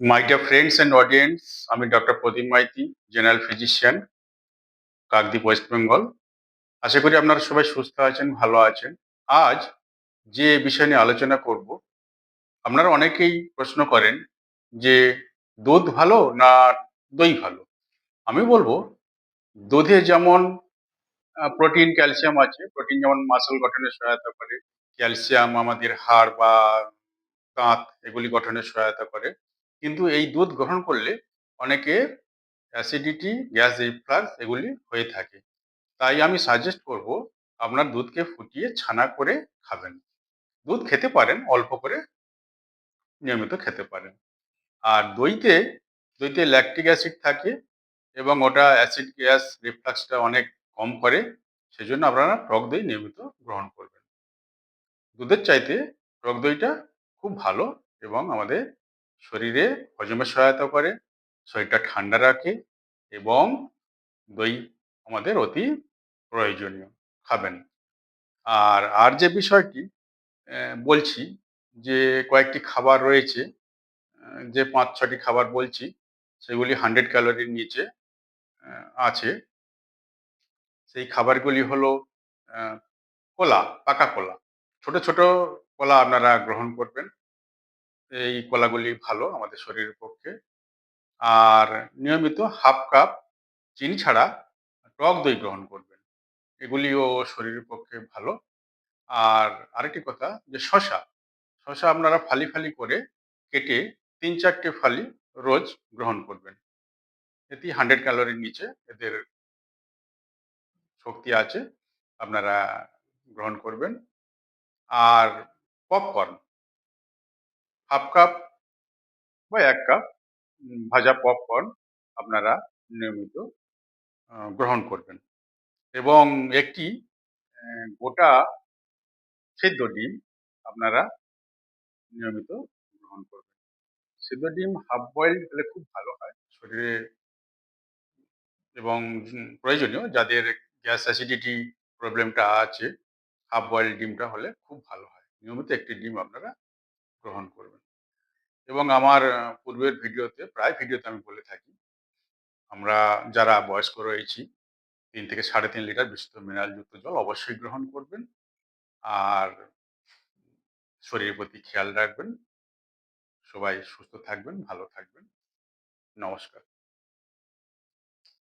My dear friends and audience আমি doctor Pradip Maiti general physician Kakdwip West Bengal আশা করি আপনারা সবাই সুস্থ আছেন, ভালো আছেন। আজ যে বিষয় নিয়ে আলোচনা করব, আপনারা অনেকেই প্রশ্ন করেন যে, দুধ ভালো না দই ভালো? আমি বলব, দুধে যেমন প্রোটিন ক্যালসিয়াম আছে প্রোটিন যেমন মাসল গঠনে সহায়তা করে ক্যালসিয়াম আমাদের হাড় বা দাঁত এগুলি গঠনে সহায়তা করে। কিন্তু এই দুধ গ্রহণ করলে অনেকে অ্যাসিডিটি গ্যাস রিফ্লাক্স এগুলি হয়ে থাকে। তাই আমি সাজেস্ট করব আপনার দুধকে ফুটিয়ে ছানা করে খাবেন। দুধ খেতে পারেন, অল্প করে নিয়মিত খেতে পারেন। আর দইতে দইতে ল্যাকটিক অ্যাসিড থাকে এবং ওটা অ্যাসিড গ্যাস রিফ্লাক্সটা অনেক কম করে, সেজন্য আপনারা টক দই নিয়মিত গ্রহণ করবেন। দুধের চাইতে টক দইটা খুব ভালো এবং আমাদের শরীরে হজমে সহায়তা করে, শরীরটা ঠান্ডা রাখে এবং দই আমাদের অতি প্রয়োজনীয়, খাবেন। আর আর যে বিষয়টি বলছি যে কয়েকটি খাবার রয়েছে যে পাঁচ, ছটি খাবার বলছি, সেগুলি হান্ড্রেড ক্যালোরির নিচে আছে। সেই খাবারগুলি হলো কলা, পাকা কলা। ছোট ছোট কলা আপনারা গ্রহণ করবেন। এই কলাগুলি ভালো আমাদের শরীরের পক্ষে। আর নিয়মিত হাফ কাপ চিনি ছাড়া টক দই গ্রহণ করবেন। এগুলিও শরীরের পক্ষে ভালো। আর আরেকটি কথা যে শশা শশা আপনারা ফালি ফালি করে কেটে তিন চারটে ফালি রোজ গ্রহণ করবেন। এটি হান্ড্রেড ক্যালোরির নিচে এদের শক্তি আছে, আপনারা গ্রহণ করবেন। আর পপকর্ন হাফ কাপ বা এক কাপ ভাজা পপকর্ন আপনারা নিয়মিত গ্রহণ করবেন। এবং একটি গোটা সেদ্ধ ডিম আপনারা নিয়মিত গ্রহণ করবেন। সেদ্ধ ডিম হাফ বয়েল হলে খুব ভালো হয় শরীরে এবং প্রয়োজনীয় যাদের গ্যাস অ্যাসিডিটি প্রবলেমটা আছে, হাফ বয়েল ডিমটা হলে খুব ভালো হয়। নিয়মিত একটি ডিম আপনারা গ্রহণ করবেন। এবং আমার পূর্বের ভিডিওতে, প্রায় ভিডিওতে আমি বলে থাকি, আমরা যারা বয়স্ক রয়েছি, তিন থেকে সাড়ে তিন লিটার বিশুদ্ধ মিনারেলযুক্ত জল অবশ্যই গ্রহণ করবেন। আর শরীরের প্রতি খেয়াল রাখবেন। সবাই সুস্থ থাকবেন, ভালো থাকবেন। নমস্কার।